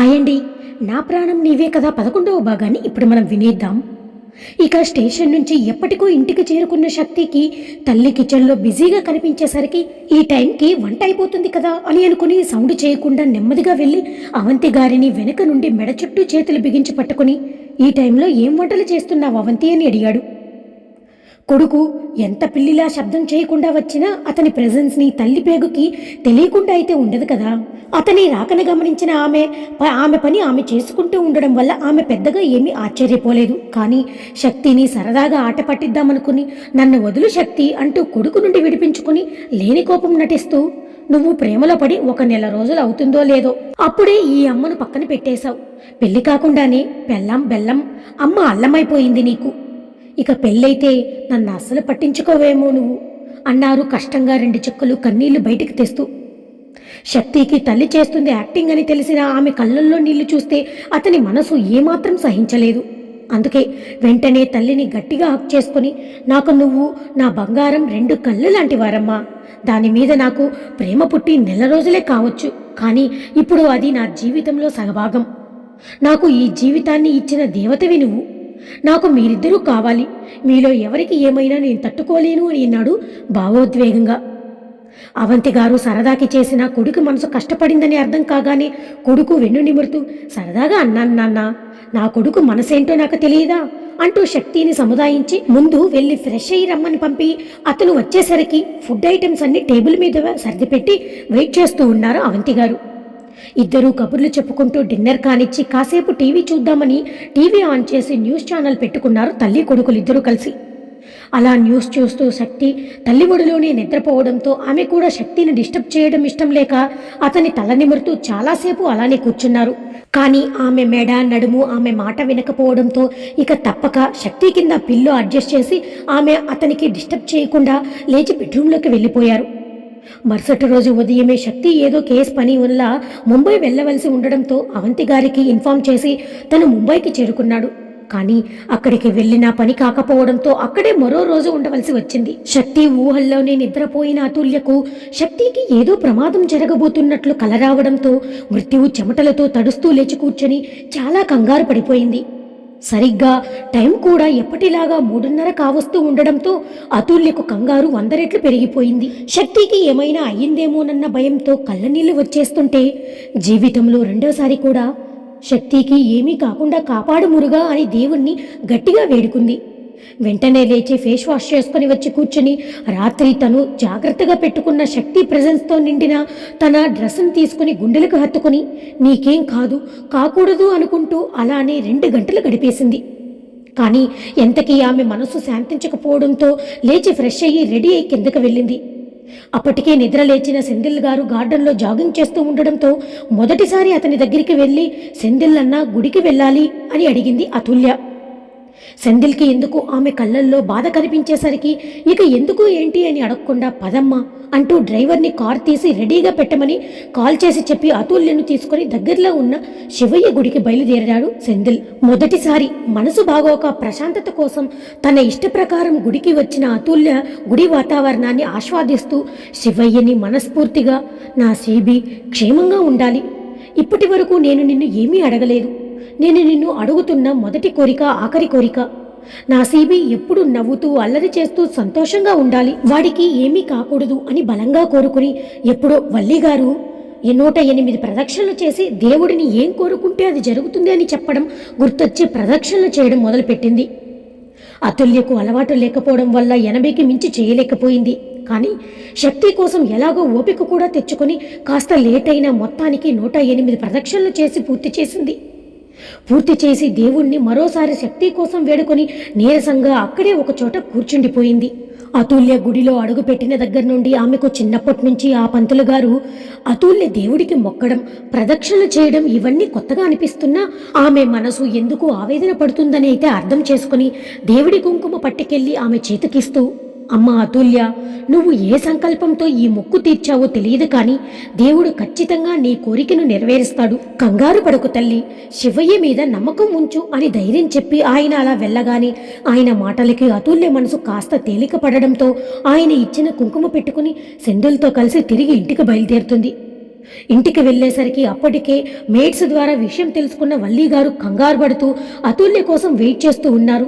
Hi అండి నా ప్రాణం నీవే కదా పదకొండవ భాగాన్ని ఇప్పుడు మనం వినేద్దాం. ఇక స్టేషన్ నుంచి ఎప్పటికో ఇంటికి చేరుకున్న శక్తికి తల్లి కిచెన్లో బిజీగా కనిపించేసరికి ఈ టైంకి వంట అయిపోతుంది కదా అని అనుకుని సౌండ్ చేయకుండా నెమ్మదిగా వెళ్ళి అవంతి గారిని వెనుక నుండి మెడ చుట్టూ చేతులు బిగించి పట్టుకుని ఈ టైంలో ఏం వంటలు చేస్తున్నావు అవంతి? అని అడిగాడు. కొడుకు ఎంత పిల్లిలా శబ్దం చేయకుండా వచ్చినా అతని ప్రెజెన్స్ని తల్లి పేగుకి తెలియకుండా అయితే ఉండదు కదా. అతని రాకను గమనించిన ఆమె ఆమె పని ఆమె చేసుకుంటూ ఉండడం వల్ల ఆమె పెద్దగా ఏమీ ఆశ్చర్యపోలేదు. కానీ శక్తిని సరదాగా ఆట పట్టిద్దామనుకుని నన్ను వదులు శక్తి అంటూ కొడుకు నుండి విడిపించుకుని లేని కోపం నటిస్తూ నువ్వు ప్రేమలో పడి ఒక నెల రోజులు అవుతుందో లేదో అప్పుడే ఈ అమ్మను పక్కన పెట్టేశావు. పెళ్ళి కాకుండానే పెళ్ళం బెల్లం అమ్మ అల్లమైపోయింది నీకు. ఇక పెళ్ళైతే నన్ను అస్సలు పట్టించుకోవేమో నువ్వు అన్నారు కష్టంగా రెండు చుక్కలు కన్నీళ్ళు బయటికి తెస్తూ. శక్తికి తల్లి చేస్తుంది యాక్టింగ్ అని తెలిసిన ఆమె కళ్ళల్లో నీళ్ళు చూస్తే అతని మనసు ఏమాత్రం సహించలేదు. అందుకే వెంటనే తల్లిని గట్టిగా హక్ చేసుకుని నాకు నువ్వు నా బంగారం రెండు కళ్ళు లాంటి వారమ్మా. దాని మీద నాకు ప్రేమ పుట్టి నెల రోజులే కావచ్చు కానీ ఇప్పుడు అది నా జీవితంలో సగభాగం. నాకు ఈ జీవితాన్ని ఇచ్చిన దేవతవి నువ్వు. నాకు మీరిద్దరూ కావాలి. మీలో ఎవరికి ఏమైనా నేను తట్టుకోలేను అని అన్నాడు భావోద్వేగంగా. అవంతి గారు సరదాకి చేసిన కొడుకు మనసు కష్టపడిందని అర్థం కాగానే కొడుకు వెన్ను నిమురుతూ సరదాగా అన్నాను నాన్న. నా కొడుకు మనసేంటో నాకు తెలియదా? అంటూ శక్తిని సముదాయించి ముందు వెళ్ళి ఫ్రెష్ అయ్యి రమ్మని పంపి అతను వచ్చేసరికి ఫుడ్ ఐటమ్స్ అన్ని టేబుల్ మీద సర్దిపెట్టి వెయిట్ చేస్తూ ఉన్నారు అవంతి గారు ఇద్దరూ కబుర్లు చెప్పుకుంటూ డిన్నర్ కానిచ్చి కాసేపు టీవీ చూద్దామని టీవీ ఆన్ చేసి న్యూస్ ఛానల్ పెట్టుకున్నారు తల్లి కొడుకులు ఇద్దరూ కలిసి. అలా న్యూస్ చూస్తూ శక్తి తల్లి ఒడిలోనే నిద్రపోవడంతో ఆమె కూడా శక్తిని డిస్టర్బ్ చేయడం ఇష్టం లేక అతని తల నిమురుతూ చాలాసేపు అలానే కూర్చున్నారు. కానీ ఆమె మెడ నడుము ఆమె మాట వినకపోవడంతో ఇక తప్పక శక్తి కింద పిల్లో అడ్జస్ట్ చేసి ఆమె అతనికి డిస్టర్బ్ చేయకుండా లేచి బెడ్రూమ్లోకి వెళ్ళిపోయారు. మరుసటి రోజు ఉదయమే శక్తి ఏదో కేసు పని వల్ల ముంబై వెళ్ళవలసి ఉండడంతో అవంతి గారికి ఇన్ఫామ్ చేసి తను ముంబైకి చేరుకున్నాడు. కానీ అక్కడికి వెళ్ళిన పని కాకపోవడంతో అక్కడే మరో రోజు ఉండవలసి వచ్చింది. శక్తి ఊహల్లోనే నిద్రపోయిన అతుల్యకు శక్తికి ఏదో ప్రమాదం జరగబోతున్నట్లు కలరావడంతో మృత్యువు చెమటలతో తడుస్తూ లేచి కూర్చొని చాలా కంగారు పడిపోయింది. సరిగ్గా టైం కూడా ఎప్పటిలాగా మూడున్నర కావస్తూ ఉండడంతో అతుల్యకు కంగారు వంద రెట్లు పెరిగిపోయింది. శక్తికి ఏమైనా అయ్యిందేమోనన్న భయంతో కళ్ళనీళ్ళు వచ్చేస్తుంటే జీవితంలో రెండోసారి కూడా శక్తికి ఏమీ కాకుండా కాపాడు మురుగా అని దేవుణ్ణి గట్టిగా వేడుకుంది. వెంటనే లేచి ఫేస్ వాష్ చేసుకుని వచ్చి కూర్చుని రాత్రి తను జాగ్రత్తగా పెట్టుకున్న శక్తి ప్రజెన్స్తో నిండిన తన డ్రెస్సును తీసుకుని గుండెలకు హత్తుకుని నీకేం కాదు కాకూడదు అనుకుంటూ అలానే రెండు గంటలు గడిపేసింది. కానీ ఎంతకీ ఆమె మనసు శాంతించకపోవడంతో లేచి ఫ్రెష్ అయ్యి రెడీ అయి కిందకు వెళ్ళింది. అప్పటికే నిద్ర లేచిన సెందిల్ గారు గార్డెన్లో జాగింగ్ చేస్తూ ఉండడంతో మొదటిసారి అతని దగ్గరికి వెళ్ళి సెందిల్ అన్న గుడికి వెళ్ళాలి అని అడిగింది అతుల్య. సెందిల్కి ఎందుకు ఆమె కళ్ళల్లో బాధ కనిపించేసరికి ఇక ఎందుకు ఏంటి అని అడగకుండా పదమ్మ అంటూ డ్రైవర్ని కార్ తీసి రెడీగా పెట్టమని కాల్ చేసి చెప్పి అతుల్యను తీసుకుని దగ్గరలో ఉన్న శివయ్య గుడికి బయలుదేరాడు సెందిల్ మొదటిసారి మనసు బాగోక ప్రశాంతత కోసం తన ఇష్ట ప్రకారం గుడికి వచ్చిన అతుల్య గుడి వాతావరణాన్ని ఆస్వాదిస్తూ శివయ్యని మనస్ఫూర్తిగా నా సీబి క్షేమంగా ఉండాలి. ఇప్పటి వరకు నేను నిన్ను ఏమీ అడగలేదు. నేను నిన్ను అడుగుతున్న మొదటి కోరిక ఆఖరి కోరిక. నా సీబీ ఎప్పుడు నవ్వుతూ అల్లరి చేస్తూ సంతోషంగా ఉండాలి. వాడికి ఏమీ కాకూడదు అని బలంగా కోరుకుని ఎప్పుడో వల్లిగారు నూట ఎనిమిది ప్రదక్షిణలు చేసి దేవుడిని ఏం కోరుకుంటే అది జరుగుతుంది అని చెప్పడం గుర్తొచ్చి ప్రదక్షిణలు చేయడం మొదలుపెట్టింది. అతుల్యకు అలవాటు లేకపోవడం వల్ల ఎనభైకి మించి చేయలేకపోయింది. కానీ శక్తి కోసం ఎలాగో ఓపిక కూడా తెచ్చుకొని కాస్త లేట్ అయిన మొత్తానికి నూట ఎనిమిది ప్రదక్షిణలు చేసి పూర్తి చేసింది. పూర్తి చేసి దేవుణ్ణి మరోసారి శక్తి కోసం వేడుకొని నీరసంగా అక్కడే ఒక చోట కూర్చుండిపోయింది. అతుల్య గుడిలో అడుగుపెట్టిన దగ్గర నుండి ఆమెకు చిన్నప్పటి నుంచి ఆ పంతులు గారు అతుల్య దేవుడికి మొక్కడం ప్రదక్షిణ చేయడం ఇవన్నీ కొత్తగా అనిపిస్తున్నా ఆమె మనసు ఎందుకు ఆవేదన పడుతుందని అయితే అర్థం చేసుకుని దేవుడి కుంకుమ పట్టుకెళ్ళి ఆమె చేతికిస్తూ అమ్మ అతుల్య నువ్వు ఏ సంకల్పంతో ఈ మొక్కు తీర్చావో తెలియదు కానీ దేవుడు ఖచ్చితంగా నీ కోరికను నెరవేరుస్తాడు. కంగారు పడుకు తల్లి శివయ్య మీద నమ్మకం ఉంచు అని ధైర్యం చెప్పి ఆయన అలా వెళ్ళగానే ఆయన మాటలకి అతుల్య మనసు కాస్త తేలిక పడడంతో ఆయన ఇచ్చిన కుంకుమ పెట్టుకుని సెందులతో కలిసి తిరిగి ఇంటికి బయలుదేరుతుంది. ఇంటికి వెళ్ళేసరికి అప్పటికే మేడ్స్ ద్వారా విషయం తెలుసుకున్న వల్లి గారు కంగారు పడుతూ అతుల్య కోసం వెయిట్ చేస్తూ ఉన్నారు.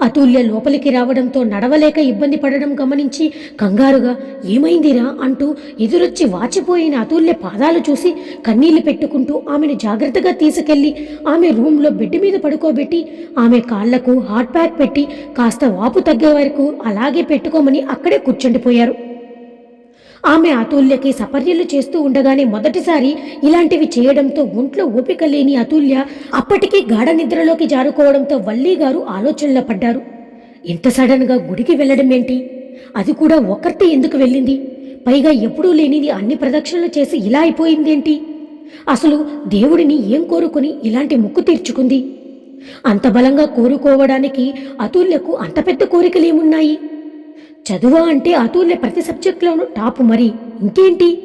అతుల్య లోపలికి రావడంతో నడవలేక ఇబ్బంది పడడం గమనించి కంగారుగా ఏమైందిరా? అంటూ ఎదురొచ్చి వాచిపోయిన అతుల్య పాదాలు చూసి కన్నీళ్ళు పెట్టుకుంటూ ఆమెను జాగ్రత్తగా తీసుకెళ్ళి ఆమె రూమ్లో బెడ్ మీద పడుకోబెట్టి ఆమె కాళ్ళకు హాట్ ప్యాక్ పెట్టి కాస్త వాపు తగ్గే వరకు అలాగే పెట్టుకోమని అక్కడే కూర్చుండిపోయారు. ఆమె అతుల్యకి సపర్యలు చేస్తూ ఉండగానే మొదటిసారి ఇలాంటివి చేయడంతో ఒంట్లో ఓపిక లేని అతుల్య అప్పటికీ గాఢ నిద్రలోకి జారుకోవడంతో వల్లి గారు ఆలోచనలో పడ్డారు. ఇంత సడన్గా గుడికి వెళ్ళడం ఏంటి? అది కూడా ఒకరితే ఎందుకు వెళ్ళింది? పైగా ఎప్పుడూ లేనిది అన్ని ప్రదక్షిణలు చేసి ఇలా అయిపోయిందేంటి? అసలు దేవుడిని ఏం కోరుకుని ఇలాంటి ముక్కు తీర్చుకుంది? అంత బలంగా కోరుకోవడానికి అతుల్యకు అంత పెద్ద కోరికలేమున్నాయి? చదువా అంటే అతుల్య ప్రతి సబ్జెక్టులోనూ టాపు మరి ఇంకేంటి?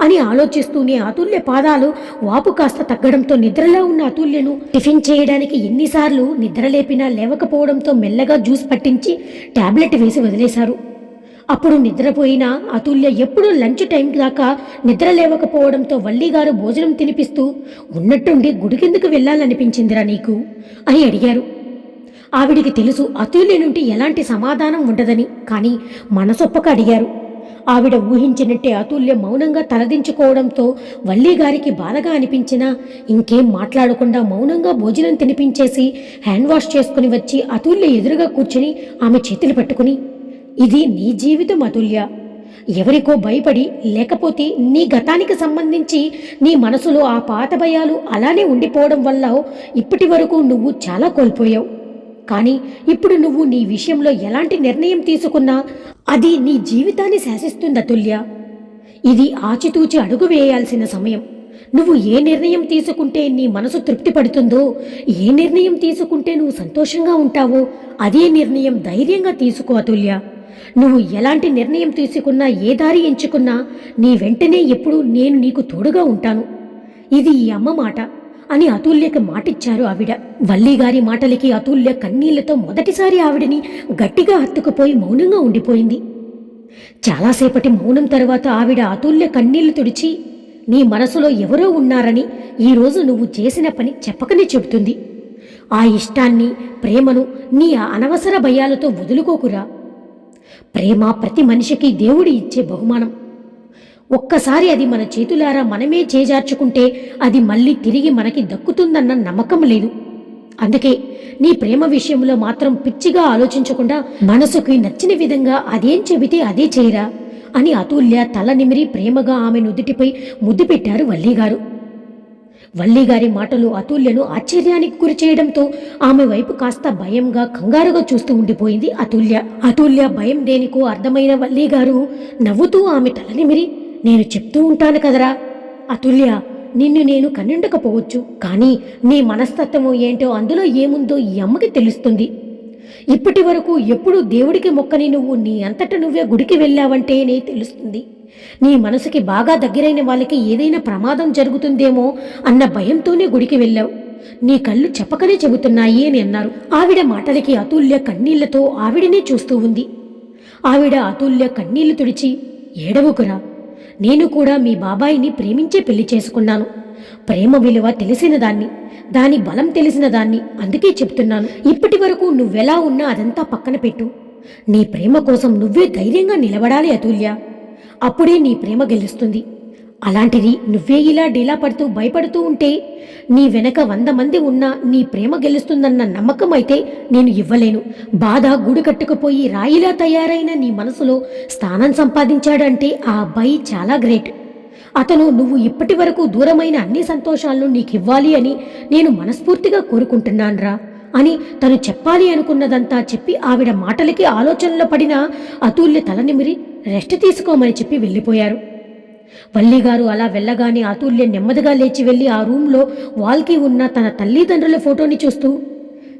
అని ఆలోచిస్తూనే అతుల్య పాదాలు వాపు కాస్త తగ్గడంతో నిద్రలో ఉన్న అతుల్యను టిఫిన్ చేయడానికి ఎన్నిసార్లు నిద్ర లేపినా లేవకపోవడంతో మెల్లగా జ్యూస్ పట్టించి టాబ్లెట్ వేసి వదిలేశారు. అప్పుడు నిద్రపోయిన అతుల్య ఎప్పుడూ లంచ్ టైం దాకా నిద్ర లేవకపోవడంతో వల్లిగారు భోజనం తినిపిస్తూ ఉన్నట్టుండి గుడికెందుకు వెళ్ళాలనిపించిందిరా నీకు? అని అడిగారు. ఆవిడికి తెలుసు అతుల్య నుండి ఎలాంటి సమాధానం ఉండదని. కానీ మనసొప్పక అడిగారు. ఆవిడ ఊహించినట్టే అతుల్య మౌనంగా తలదించుకోవడంతో వల్లి గారికి బాధగా అనిపించినా ఇంకేం మాట్లాడకుండా మౌనంగా భోజనం తినిపించేసి హ్యాండ్ వాష్ చేసుకుని వచ్చి అతుల్య ఎదురుగా కూర్చుని ఆమె చేతులు పట్టుకుని ఇది నీ జీవితం అతుల్య. ఎవరికో భయపడి లేకపోతే నీ గతానికి సంబంధించి నీ మనసులో ఆ పాత భయాలు అలానే ఉండిపోవడం వల్ల ఇప్పటి వరకు నువ్వు చాలా కోల్పోయావు. కానీ ఇప్పుడు నువ్వు నీ విషయంలో ఎలాంటి నిర్ణయం తీసుకున్నా అది నీ జీవితాన్ని శాసిస్తుందతుల్య ఇది ఆచితూచి అడుగు వేయాల్సిన సమయం. నువ్వు ఏ నిర్ణయం తీసుకుంటే నీ మనసు తృప్తి పడుతుందో ఏ నిర్ణయం తీసుకుంటే నువ్వు సంతోషంగా ఉంటావో అదే నిర్ణయం ధైర్యంగా తీసుకో అతుల్య. నువ్వు ఎలాంటి నిర్ణయం తీసుకున్నా ఏ దారి ఎంచుకున్నా నీ వెంటనే ఎప్పుడు నేను నీకు తోడుగా ఉంటాను. ఇది ఈ అమ్మ మాట. అని అతుల్యకి మాటిచ్చారు ఆవిడ. వల్లిగారి మాటలకి అతుల్య కన్నీళ్ళతో మొదటిసారి ఆవిడని గట్టిగా హత్తుకుపోయి మౌనంగా ఉండిపోయింది. చాలాసేపటి మౌనం తర్వాత ఆవిడ అతుల్య కన్నీళ్ళు తుడిచి నీ మనసులో ఎవరో ఉన్నారని ఈరోజు నువ్వు చేసిన పని చెప్పకనే చెబుతుంది. ఆ ఇష్టాన్ని ప్రేమను నీ అనవసర భయాలతో వదులుకోకురా. ప్రేమ ప్రతి మనిషికి దేవుడి ఇచ్చే బహుమానం. ఒక్కసారి అది మన చేతులారా మనమే చేజార్చుకుంటే అది మళ్ళీ తిరిగి మనకి దక్కుతుందన్న నమ్మకం లేదు. అందుకే నీ ప్రేమ విషయంలో మాత్రం పిచ్చిగా ఆలోచించకుండా మనసుకి నచ్చిన విధంగా అదేం చెబితే అదే చేయరా అని అతుల్య తల నిమిరి ప్రేమగా ఆమె నుదుటిపై ముద్దు పెట్టారు వల్లిగారు. వల్లిగారి మాటలు అతుల్యను ఆశ్చర్యానికి గురి చేయడంతో ఆమె వైపు కాస్త భయంగా కంగారుగా చూస్తూ ఉండిపోయింది అతుల్య. అతుల్య భయం దేనికో అర్థమైన వల్లిగారు నవ్వుతూ ఆమె తల నిమిరి నేను చెప్తూ ఉంటాను కదరా. అతుల్య నిన్ను నేను కన్నుండకపోవచ్చు కానీ నీ మనస్తత్వము ఏంటో అందులో ఏముందో ఈ అమ్మకి తెలుస్తుంది. ఇప్పటి వరకు ఎప్పుడు దేవుడికి మొక్కని నువ్వు నీ అంతట నువ్వే గుడికి వెళ్ళావంటేనే తెలుస్తుంది. నీ మనసుకి బాగా దగ్గరైన వాళ్ళకి ఏదైనా ప్రమాదం జరుగుతుందేమో అన్న భయంతోనే గుడికి వెళ్ళావు. నీ కళ్ళు చెప్పకనే చెబుతున్నాయి అని అన్నారు. ఆవిడ మాటలకి అతుల్య కన్నీళ్ళతో ఆవిడనే చూస్తూ ఉంది. ఆవిడ అతుల్య కన్నీళ్ళు తుడిచి ఏడవకురా. నేను కూడా మీ బాబాయిని ప్రేమించే పెళ్ళి చేసుకున్నాను. ప్రేమ విలువ తెలిసిన దాన్ని దాని బలం తెలిసిన దాన్ని అందుకే చెప్తున్నాను. ఇప్పటి వరకు నువ్వెలా ఉన్నా అదంతా పక్కన పెట్టు. నీ ప్రేమ కోసం నువ్వే ధైర్యంగా నిలబడాలి అతుల్య. అప్పుడే నీ ప్రేమ గెలుస్తుంది. అలాంటిది నువ్వే ఇలా డీలా పడుతూ భయపడుతూ ఉంటే నీ వెనక వంద మంది ఉన్నా నీ ప్రేమ గెలుస్తుందన్న నమ్మకం అయితే నేను ఇవ్వలేను. బాధ గుడి కట్టుకుపోయి రాయిలా తయారైన నీ మనసులో స్థానం సంపాదించాడంటే ఆ అబ్బాయి చాలా గ్రేట్. అతను నువ్వు ఇప్పటి వరకు దూరమైన అన్ని సంతోషాలను నీకివ్వాలి అని నేను మనస్ఫూర్తిగా కోరుకుంటున్నాన్రా అని తను చెప్పాలి అనుకున్నదంతా చెప్పి ఆవిడ మాటలకి ఆలోచనలో పడిన అతుల్య తలనిమిరి రెస్ట్ తీసుకోమని చెప్పి వెళ్ళిపోయారు. పల్లిగారు అలా వెళ్ళగానే అతుల్య నెమ్మదిగా లేచి వెళ్ళి ఆ రూంలో వాల్కి ఉన్న తన తల్లిదండ్రుల ఫోటోని చూస్తూ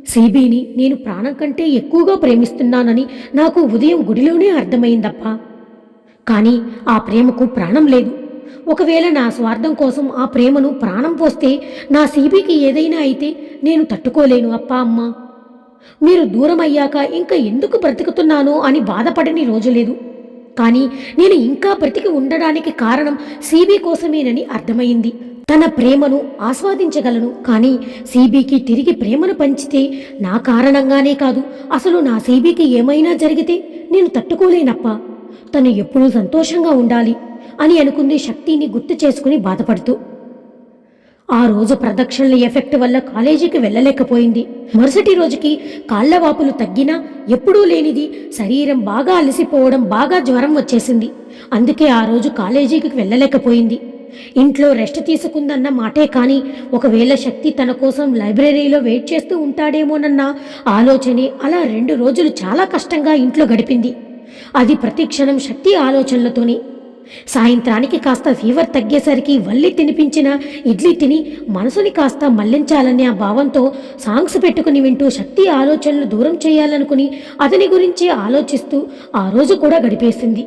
సిబిని నేను ప్రాణం కంటే ఎక్కువగా ప్రేమిస్తున్నానని నాకు ఉదయం గుడిలోనే అర్థమైందప్పా. కానీ ఆ ప్రేమకు ప్రాణం లేదు. ఒకవేళ నా స్వార్థం కోసం ఆ ప్రేమను ప్రాణం పోస్తే నా సీబీకి ఏదైనా అయితే నేను తట్టుకోలేను అప్పా అమ్మ. మీరు దూరం అయ్యాక ఇంకా ఎందుకు బ్రతుకుతున్నానో అని బాధపడని రోజు లేదు. కానీ నేను ఇంకా బ్రతికి ఉండడానికి కారణం సీబీ కోసమేనని అర్థమైంది. తన ప్రేమను ఆస్వాదించగలను కానీ సీబీకి తిరిగి ప్రేమను పంచితే నా కారణంగానే కాదు. అసలు నా సీబీకి ఏమైనా జరిగితే నేను తట్టుకోలేనప్ప. తను ఎప్పుడూ సంతోషంగా ఉండాలి అని అనుకుంది శక్తిని గుర్తు చేసుకుని బాధపడుతూ. ఆ రోజు ప్రదక్షిణల ఎఫెక్ట్ వల్ల కాలేజీకి వెళ్ళలేకపోయింది. మరుసటి రోజుకి కాళ్ళ వాపులు తగ్గినా ఎప్పుడూ లేనిది శరీరం బాగా అలసిపోవడం బాగా జ్వరం వచ్చేసింది. అందుకే ఆ రోజు కాలేజీకి వెళ్ళలేకపోయింది. ఇంట్లో రెస్ట్ తీసుకుందన్న మాటే కానీ ఒకవేళ శక్తి తన కోసం లైబ్రరీలో వెయిట్ చేస్తూ ఉంటాడేమోనన్న ఆలోచనే అలా రెండు రోజులు చాలా కష్టంగా ఇంట్లో గడిపింది. అది ప్రతిక్షణం శక్తి ఆలోచనలతోనే. సాయంత్రానికి కాస్త ఫీవర్ తగ్గేసరికి వల్లి తినిపించిన ఇడ్లీ తిని మనసుని కాస్త మళ్ళించాలనే ఆ భావంతో సాంగ్స్ పెట్టుకుని వింటూ శక్తి ఆలోచనలు దూరం చేయాలనుకుని అతని గురించి ఆలోచిస్తూ ఆ రోజు కూడా గడిపేసింది.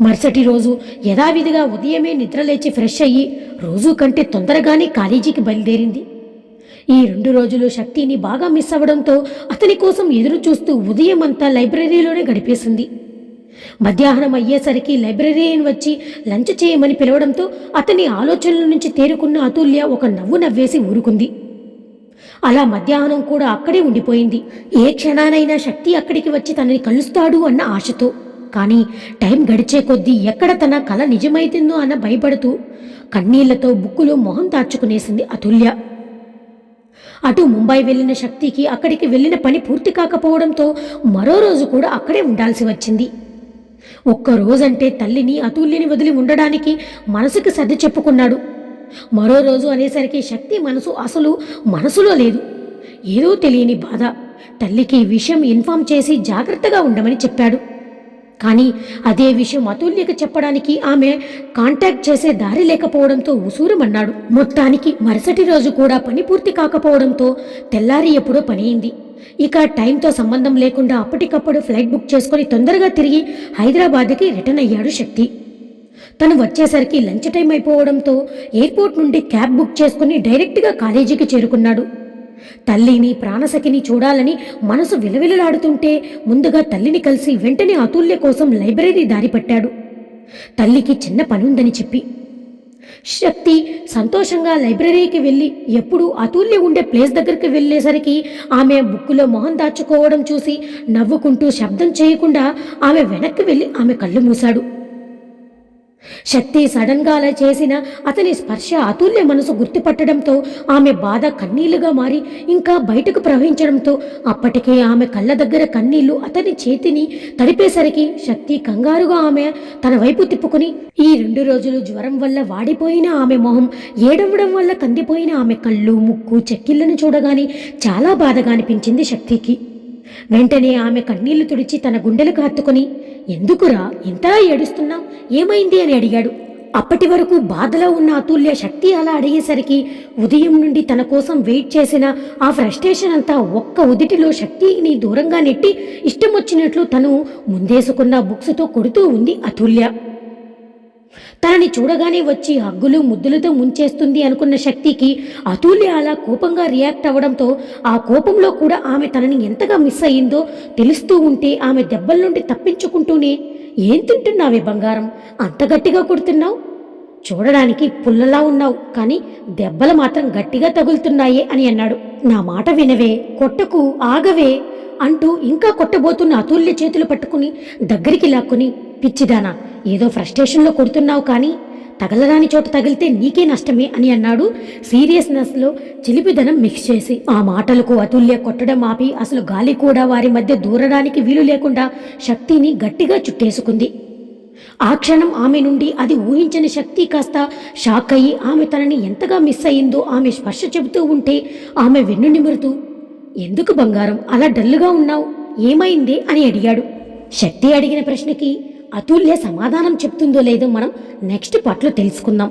మరుసటి రోజు యథావిధిగా ఉదయమే నిద్రలేచి ఫ్రెష్ అయ్యి రోజు కంటే తొందరగానే కాలేజీకి బయలుదేరింది. ఈ రెండు రోజులు శక్తిని బాగా మిస్ అవ్వడంతో అతని కోసం ఎదురు చూస్తూ ఉదయం అంతా లైబ్రరీలోనే గడిపేసింది. మధ్యాహ్నం అయ్యేసరికి లైబ్రరీని వచ్చి లంచ్ చేయమని పిలవడంతో అతని ఆలోచనల నుంచి తేరుకున్న అతుల్య ఒక నవ్వు నవ్వేసి ఊరుకుంది. అలా మధ్యాహ్నం కూడా అక్కడే ఉండిపోయింది. ఏ క్షణానైనా శక్తి అక్కడికి వచ్చి తనని కలుస్తాడు అన్న ఆశతో. కానీ టైం గడిచే కొద్దీ ఎక్కడ తన కల నిజమైతుందో అన్న భయపడుతూ కన్నీళ్ళతో బుక్కులో మొహం దాచుకునేసింది అతుల్య. అటు ముంబై వెళ్ళిన శక్తికి అక్కడికి వెళ్ళిన పని పూర్తి కాకపోవడంతో మరో రోజు కూడా అక్కడే ఉండాల్సి వచ్చింది. ఒక్కరోజంటే తల్లిని అతుల్యని వదిలి ఉండడానికి మనసుకి సర్ది చెప్పుకున్నాడు. మరో రోజు అనేసరికి శక్తి మనసు అసలు మనసులో లేదు. ఏదో తెలియని బాధ. తల్లికి విషయం ఇన్ఫామ్ చేసి జాగ్రత్తగా ఉండమని చెప్పాడు. కానీ అదే విషయం అతుల్యకి చెప్పడానికి ఆమె కాంటాక్ట్ చేసే దారి లేకపోవడంతో ఉసూరమన్నాడు. మొత్తానికి మరుసటి రోజు కూడా పని పూర్తి కాకపోవడంతో తెల్లారి ఎప్పుడో పని అయింది. ఇక టైంతో సంబంధం లేకుండా అప్పటికప్పుడు ఫ్లైట్ బుక్ చేసుకుని తొందరగా తిరిగి హైదరాబాద్కి రిటర్న్ అయ్యాడు శక్తి. తను వచ్చేసరికి లంచ్ టైం అయిపోవడంతో ఎయిర్పోర్ట్ నుండి క్యాబ్ బుక్ చేసుకుని డైరెక్ట్గా కాలేజీకి చేరుకున్నాడు. తల్లిని ప్రాణసఖిని చూడాలని మనసు విలవిలలాడుతుంటే ముందుగా తల్లిని కలిసి వెంటనే అతుల్య కోసం లైబ్రరీ దారి పట్టాడు తల్లికి చిన్న పనుందని చెప్పి శక్తి సంతోషంగా లైబ్రరీకి వెళ్ళి ఎప్పుడు అతుల్య ఉండే ప్లేస్ దగ్గరికి వెళ్ళేసరికి ఆమె బుక్కులో మొహం దాచుకోవడం చూసి నవ్వుకుంటూ శబ్దం చేయకుండా ఆమె వెనక్కి వెళ్ళి ఆమె కళ్ళు మూశాడు. శక్తి సడన్గా అలా చేసిన అతని స్పర్శ అతుల్య మనసు గుర్తుపట్టడంతో ఆమె బాధ కన్నీళ్ళుగా మారి ఇంకా బయటకు ప్రవహించడంతో అప్పటికే ఆమె కళ్ళ దగ్గర కన్నీళ్ళు అతని చేతిని తడిపేసరికి శక్తి కంగారుగా ఆమె తన వైపు తిప్పుకుని ఈ రెండు రోజులు జ్వరం వల్ల వాడిపోయిన ఆమె మొహం ఏడవడం వల్ల కందిపోయిన ఆమె కళ్ళు ముక్కు చెక్కిళ్ళను చూడగానే చాలా బాధగా అనిపించింది శక్తికి. వెంటనే ఆమె కన్నీళ్ళు తుడిచి తన గుండెలకు హత్తుకుని ఎందుకురా ఇంతలా ఏడుస్తున్నావు ఏమైంది? అని అడిగాడు. అప్పటి వరకు బాధలో ఉన్న అతుల్య శక్తి అలా అడిగేసరికి ఉదయం నుండి తన కోసం వెయిట్ చేసిన ఆ ఫ్రస్ట్రేషన్ అంతా ఒక్క ఉదిటిలో శక్తిని దూరంగా నెట్టి ఇష్టం వచ్చినట్లు తను ముందేసుకున్న బుక్స్తో కొడుతూ ఉంది అతుల్య. తనని చూడగానే వచ్చి హగ్గులు ముద్దులతో ముంచేస్తుంది అనుకున్న శక్తికి అతుల్య అలా కోపంగా రియాక్ట్ అవ్వడంతో ఆ కోపంలో కూడా ఆమె తనని ఎంతగా మిస్ అయ్యిందో తెలుస్తూ ఉంటే ఆమె దెబ్బల నుండి తప్పించుకుంటూనే ఏం తింటున్నావే బంగారం? అంత గట్టిగా కొడుతున్నావు? చూడడానికి పుల్లలా ఉన్నావు కానీ దెబ్బలు మాత్రం గట్టిగా తగులుతున్నాయే అని అన్నాడు. నా మాట వినవే కొట్టకు ఆగవే. అంటూ ఇంకా కొట్టబోతున్న అతుల్య చేతులు పట్టుకుని దగ్గరికి లాక్కుని పిచ్చిదానా ఏదో ఫ్రస్ట్రేషన్లో కొడుతున్నావు కానీ తగలరాని చోట తగిలితే నీకే నష్టమే అని అన్నాడు సీరియస్నెస్లో చిలిపిదనం మిక్స్ చేసి. ఆ మాటలకు అతుల్య కొట్టడం ఆపి అసలు గాలి కూడా వారి మధ్య దూరడానికి వీలు లేకుండా శక్తిని గట్టిగా చుట్టేసుకుంది. ఆ క్షణం ఆమె నుండి అది ఊహించని శక్తి కాస్త షాక్ అయ్యి ఆమె తనని ఎంతగా మిస్ అయిందో ఆమె స్పర్శ చెబుతూ ఉంటే ఆమె వెన్ను నిమురుతూ ఎందుకు బంగారం? అలా డల్లుగా ఉన్నావు. ఏమైంది? అని అడిగాడు. శక్తి అడిగిన ప్రశ్నకి అతుల్య సమాధానం చెప్తుందో లేదో మనం నెక్స్ట్ పాటలో తెలుసుకుందాం.